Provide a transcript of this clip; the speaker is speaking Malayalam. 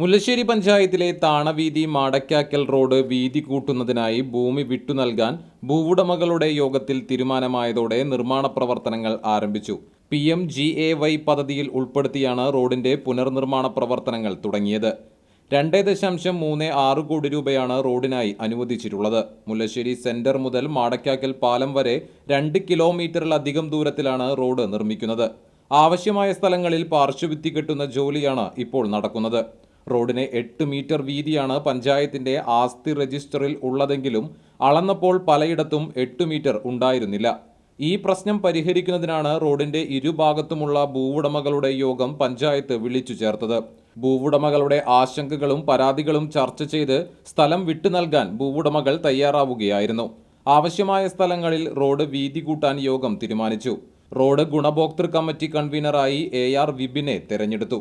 മുല്ലശ്ശേരി പഞ്ചായത്തിലെ താണവീതി മാടക്കാക്കൽ റോഡ് വീതി കൂട്ടുന്നതിനായി ഭൂമി വിട്ടു നൽകാൻ ഭൂവുടമകളുടെ യോഗത്തിൽ തീരുമാനമായതോടെ നിർമ്മാണ പ്രവർത്തനങ്ങൾ ആരംഭിച്ചു. P M G A Y പദ്ധതിയിൽ ഉൾപ്പെടുത്തിയാണ് റോഡിന്റെ പുനർനിർമ്മാണ പ്രവർത്തനങ്ങൾ തുടങ്ങിയത്. രണ്ട് ദശാംശം മൂന്ന് ആറ് കോടി രൂപയാണ് റോഡിനായി അനുവദിച്ചിട്ടുള്ളത്. മുല്ലശ്ശേരി സെന്റർ മുതൽ മാടക്കാക്കൽ പാലം വരെ രണ്ട് കിലോമീറ്ററിലധികം ദൂരത്തിലാണ് റോഡ് നിർമ്മിക്കുന്നത്. ആവശ്യമായ സ്ഥലങ്ങളിൽ പാർശ്വഭിത്തി കെട്ടുന്ന ജോലിയാണ് ഇപ്പോൾ നടക്കുന്നത്. റോഡിന് എട്ട് മീറ്റർ വീതിയാണ് പഞ്ചായത്തിന്റെ ആസ്തി രജിസ്റ്ററിൽ ഉള്ളതെങ്കിലും അളന്നപ്പോൾ പലയിടത്തും എട്ട് മീറ്റർ ഉണ്ടായിരുന്നില്ല. ഈ പ്രശ്നം പരിഹരിക്കുന്നതിനാണ് റോഡിന്റെ ഇരുഭാഗത്തുമുള്ള ഭൂവുടമകളുടെ യോഗം പഞ്ചായത്ത് വിളിച്ചു ചേർത്തത്. ഭൂവുടമകളുടെ ആശങ്കകളും പരാതികളും ചർച്ച ചെയ്ത് സ്ഥലം വിട്ടു നൽകാൻ ഭൂവുടമകൾ തയ്യാറാവുകയായിരുന്നു. ആവശ്യമായ സ്ഥലങ്ങളിൽ റോഡ് വീതി കൂട്ടാൻ യോഗം തീരുമാനിച്ചു. റോഡ് ഗുണഭോക്തൃ കമ്മിറ്റി കൺവീനറായി എ ആർ വിബിനെ തെരഞ്ഞെടുത്തു.